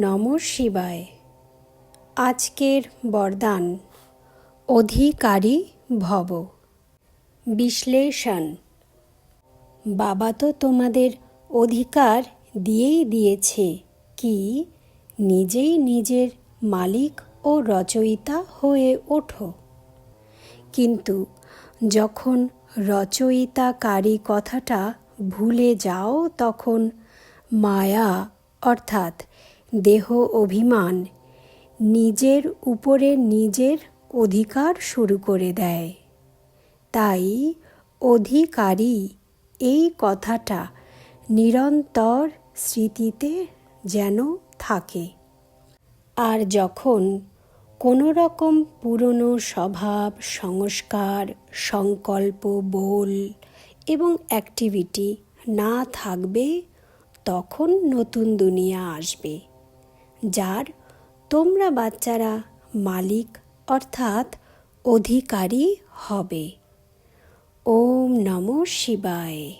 নম শিবায়। আজকের বরদান। অধিকারী ভব। বিশ্লেষণ। বাবা তো তোমাদের অধিকার দিয়েই দিয়েছে। কি? নিজেই নিজের মালিক ও রচয়িতা হয়ে ওঠো। কিন্তু যখন রচয়িতাকারী কথাটা ভুলে যাও, তখন মায়া, অর্থাৎ দেহ অভিমান নিজের উপরে নিজের অধিকার শুরু করে দেয়। তাই অধিকারী এই কথাটা নিরন্তর স্মৃতিতে যেন থাকে। আর যখন কোনো রকম পুরনো স্বভাব, সংস্কার, সংকল্প, বোল এবং অ্যাক্টিভিটি না থাকবে, তখন নতুন দুনিয়া আসবে। যার তোমরা বাচ্চারা মালিক অর্থাৎ অধিকারী হবে। ওম নমঃ শিবায়।